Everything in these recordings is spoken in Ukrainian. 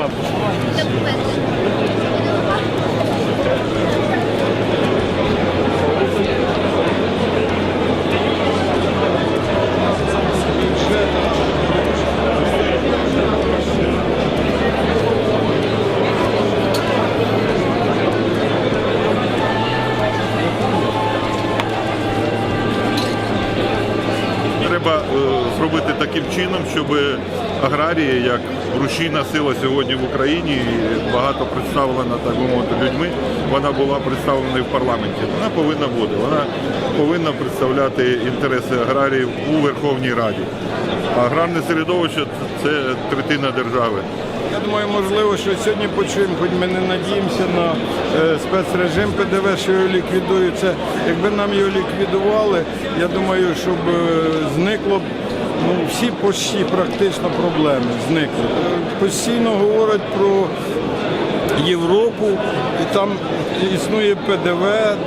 Треба е, зробити таким чином, щоб аграрії, як рушійна сила сьогодні в Україні, і багато представлена так би мовити людьми, вона була представлена в парламенті. Вона повинна бути. Вона повинна представляти інтереси аграріїв у Верховній Раді. Аграрне середовище це третина держави. Я думаю, можливо, що сьогодні почуємо, хоч ми не надіємося на е, спецрежим ПДВ, що його ліквідують. Це, якби нам його ліквідували, я думаю, щоб е, зникло ну, всі почти практично проблеми зникли. Постійно говорять про Європу, і там існує ПДВ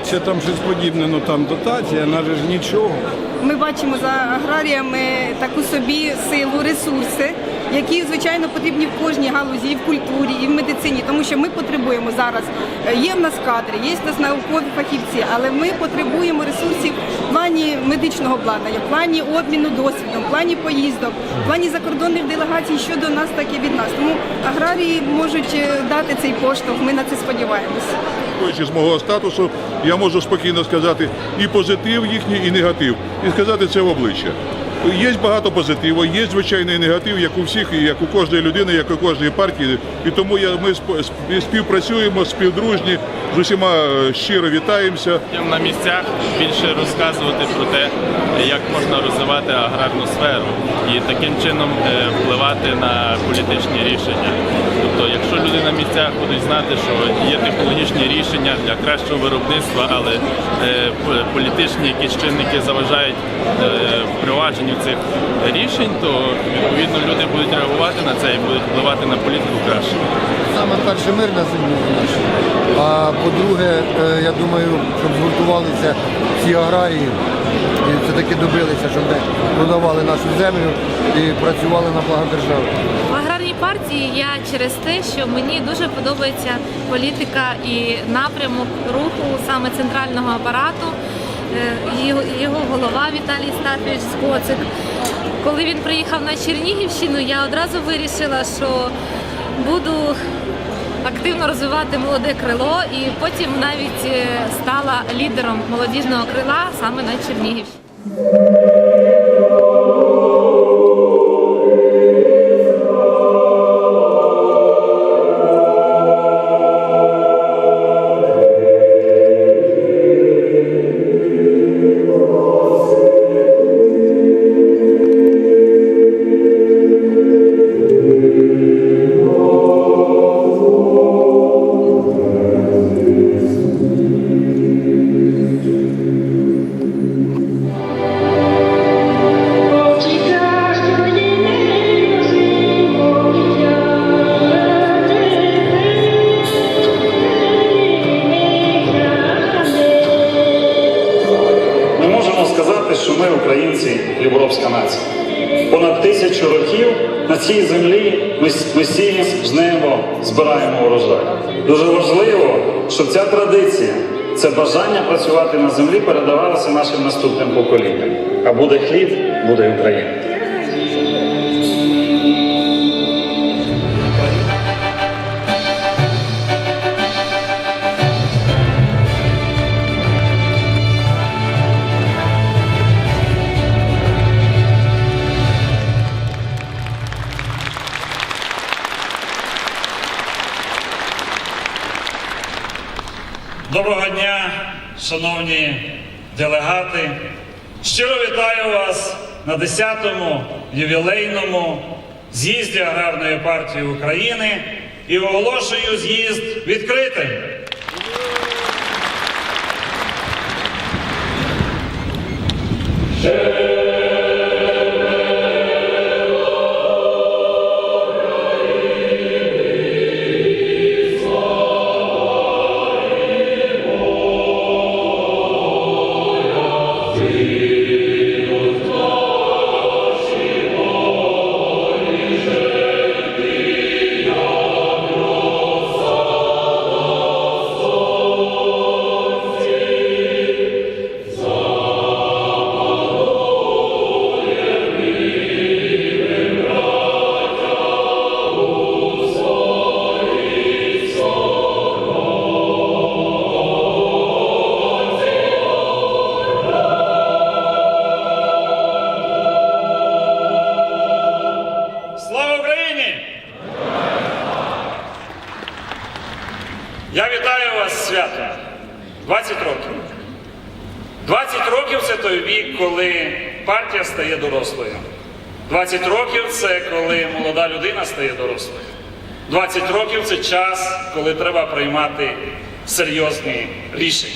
чи там щось подібне, ну там дотація, на ж нічого. Ми бачимо за аграріями таку собі силу, ресурси, які звичайно потрібні в кожній галузі, і в культурі, і в медицині, тому що ми потребуємо зараз. е, Є в нас кадри, є в нас наукові фахівці, але ми потребуємо ресурсів в плані медичного обладнання, в плані обміну досвідом, в плані поїздок, в плані закордонних делегацій, що до нас, так і від нас. Тому аграрії можуть е, дати цей поштовх. Ми на це сподіваємося. З мого статусу, я можу спокійно сказати і позитив їхній, і негатив, і сказати це в обличчя. Є багато позитиву, є звичайний негатив, як у всіх, як у кожної людини, як у кожної партії. І тому я, ми співпрацюємо, співдружні, з усіма е, щиро вітаємося. На місцях більше розказувати про те, як можна розвивати аграрну сферу і таким чином е, впливати на політичні рішення. Тобто, якщо люди на місцях будуть знати, що є технологічні рішення для кращого виробництва, але е, політичні якісь чинники заважають е, впровадженню цих рішень, то відповідно люди будуть реагувати на це і будуть впливати на політику краще. Саме перше мир на землі наш. А по-друге, е, я думаю, щоб згуртувалися всі аграрії і все-таки добилися, щоб ми продавали нашу землю і працювали на благо держави. В аграрній партії я через те, що мені дуже подобається політика і напрямок руху саме центрального апарату. Е, Його, голова Віталій Стафович Скоцик. Коли він приїхав на Чернігівщину, я одразу вирішила, що буду активно розвивати молоде крило і потім навіть е, стала лідером молодіжного крила саме на Чернігівщині. Ми, українці, хліборобська нація. Понад тисячу років на цій землі ми, ми сіємо, жнемо, збираємо урожай. Дуже важливо, щоб ця традиція, це бажання працювати на землі передавалося нашим наступним поколінням. А буде хліб, буде Україна. Доброго дня, шановні делегати. Щиро вітаю вас на 10-му ювілейному з'їзді Аграрної партії України і оголошую з'їзд відкритим. Ще 20 років. 20 років це той вік, коли партія стає дорослою. 20 років це коли молода людина стає дорослою. 20 років це час, коли треба приймати серйозні рішення.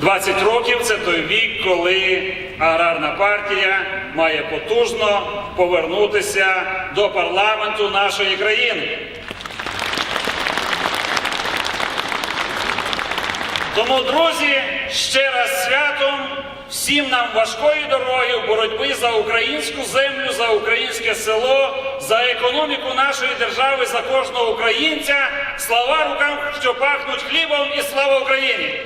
20 років це той вік, коли аграрна партія має потужно повернутися до парламенту нашої країни. Тому, друзі, ще раз святом всім нам важкої дороги в боротьбі за українську землю, за українське село, за економіку нашої держави, за кожного українця. Слава рукам, що пахнуть хлібом, і слава Україні!